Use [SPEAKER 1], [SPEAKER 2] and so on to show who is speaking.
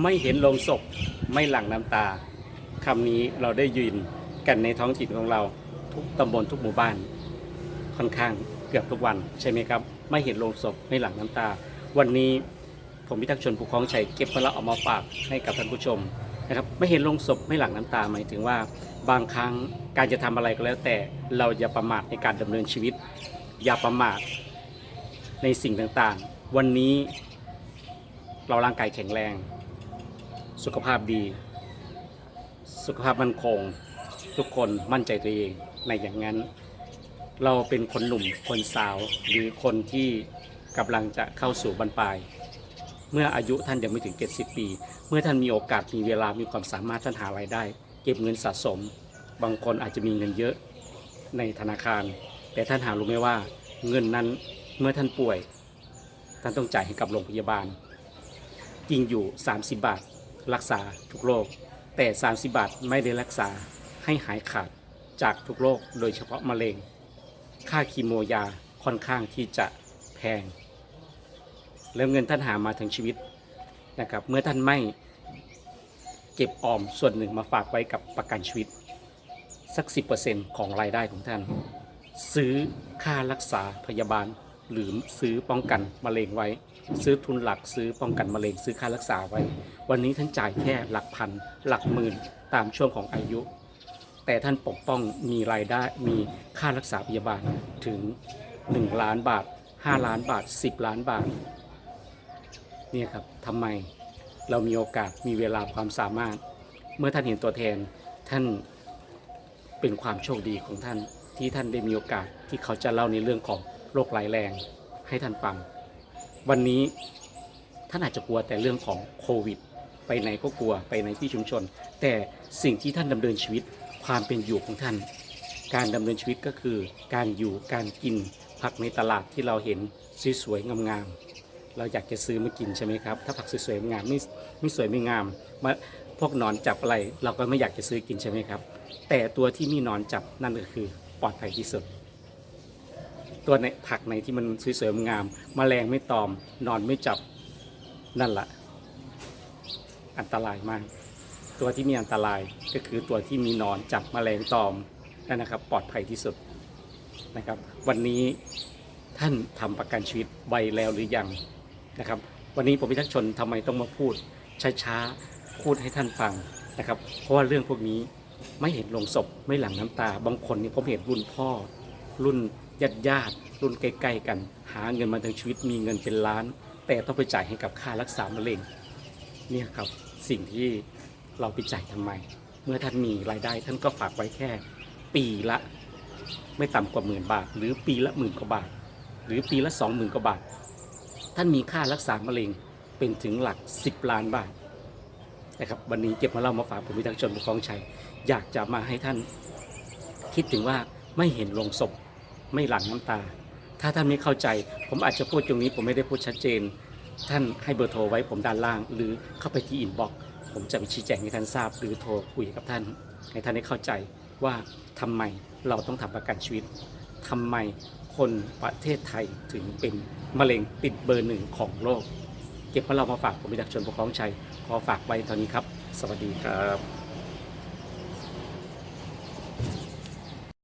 [SPEAKER 1] ไม่เห็นโลงศพไม่หลั่งน้ำตาคำนี้เราได้ยินกันในท้องถิ่นของเราทุกตำบลทุกหมู่บ้าน ค่อนข้างเกือบทุกวันใช่ไหมครับ ไม่เห็นโลงศพไม่หลั่งน้ำตา วันนี้ผมพิทักษ์ชนผู้คล้องชัยเก็บมาแล้วเอามาฝากให้กับท่านผู้ชมนะครับไม่เห็นโลงศพไม่หลั่งน้ำตาหมายถึงว่า บางครั้งการจะทำอะไรก็แล้ว แต่เราอย่าประมาทในการดำเนินชีวิต อย่าประมาทในสิ่งต่างๆ วันนี้เราร่างกายแข็งแรง สุขภาพดี สุขภาพมั่นคง ทุกคนมั่นใจตัวเองในอย่างนั้น เราเป็นคนหนุ่มคนสาวหรือคนที่กำลังจะเข้าสู่บรรปลาย เมื่ออายุท่านยังไม่ถึง 70 ปี เมื่อท่านมีโอกาสมีเวลามีความสามารถท่านหารายได้ เก็บเงินสะสม บางคนอาจจะมีเงินเยอะในธนาคาร แต่ท่านหารู้ไหมว่า เงินนั้นเมื่อท่านป่วย ท่านต้องจ่ายให้กับโรงพยาบาลจริงอยู่ 30 บาท รักษาทุกโรคแต่ 30 บาทไม่ได้รักษาให้หายขาดจากทุกโรคโดยเฉพาะมะเร็ง ค่าคีโมยาค่อนข้างที่จะแพง แล้วเงินท่านหามาทั้งชีวิตนะครับเมื่อท่านไม่เก็บออมส่วนหนึ่งมาฝากไว้กับประกันชีวิต สัก 10%ของรายได้ของท่าน ซื้อค่ารักษาพยาบาล หรือซื้อป้องกันมะเร็งไว้ ซื้อทุนหลักซื้อป้องกันมะเร็งซื้อค่ารักษาไว้ วันนี้ท่านจ่ายแค่หลักพัน หลักหมื่นตามช่วงของอายุ แต่ท่านปกป้องมีรายได้มีค่ารักษาพยาบาลถึง 1 ล้านบาท 5 ล้านบาท 10 ล้านบาทเนี่ยครับทำไมเรามีโอกาสมีเวลาความสามารถ เมื่อท่านเห็นตัวแทนท่านเป็นความโชคดีของท่านที่ท่านได้มีโอกาสที่เขาจะเล่าในเรื่องของ โรคร้ายแรงให้ท่านฟัง วันนี้ท่านอาจจะกลัวแต่เรื่องของโควิด ไปไหนก็กลัวไปในที่ชุมชน แต่สิ่งที่ท่านดำเนินชีวิตความเป็นอยู่ของท่าน การดำเนินชีวิตก็คือ การอยู่การกินผักในตลาดที่เราเห็นสวยๆงามๆเราอยากจะซื้อมากินใช่ไหมครับ ถ้าผักสวยๆงามไม่ไม่สวยไม่งามมาพวกหนอนจับอะไร เราก็ไม่อยากจะซื้อกินใช่ไหมครับ แต่ตัวที่มีหนอนจับนั่นก็คือปลอดภัยที่สุด ตัวในผักในที่มันสวยๆงามๆแมลงไม่ตอม นอนไม่จับนั่นแหละอันตรายมาก ตัวที่มีอันตรายก็คือตัวที่มีนอนจับแมลงตอมนั่นนะครับ ปลอดภัยที่สุดนะครับ วันนี้ท่านทำประกันชีวิตใบแล้วหรือยังนะครับ วันนี้ผมพิทักษ์ชนทำไมต้องมาพูดช้าๆพูดให้ท่านฟังนะครับ เพราะว่าเรื่องพวกนี้ไม่เห็นลงศพไม่หลั่งน้ำตา บางคนนี่ผมเห็นรุ่นพ่อรุ่น ญาติญาติรุ่นใกล้ๆกัน หาเงินมาทั้งชีวิตมีเงินเป็นล้าน แต่ต้องไปจ่ายให้กับค่ารักษามะเร็งเนี่ยครับสิ่งที่เราไปจ่ายทำไม เมื่อท่านมีรายได้ท่านก็ฝากไว้แค่ ปีละ ไม่ต่ำกว่าหมื่นบาท หรือปีละหมื่นกว่าบาท หรือปีละสองหมื่นกว่าบาท ท่านมีค่ารักษามะเร็งเป็นถึงหลัก 10 ล้านบาทนะครับวันนี้เก็บมาเล่ามาฝากผมพิทักษ์ชนบุคคลองชัย อยากจะมาให้ท่านคิดถึงว่าไม่เห็นลงศพ ไม่หลั่งน้ำตา ถ้าท่านไม่เข้าใจ ผมอาจจะพูดตรงนี้ผมไม่ได้พูดชัดเจน ท่านให้เบอร์โทรไว้ผมด้านล่าง หรือเข้าไปที่อินบ็อกซ์ผมจะไปชี้แจงให้ท่านทราบ หรือโทรคุยกับท่านให้ท่านได้เข้าใจว่าทำไมเราต้องทำประกันชีวิตทำไมคนประเทศไทยถึงเป็นมะเร็งติดเบอร์หนึ่งของโลก เก็บมาเรามาฝากผมไปจากชนปกครองชัยขอฝากไว้เท่านี้ครับ สวัสดีครับ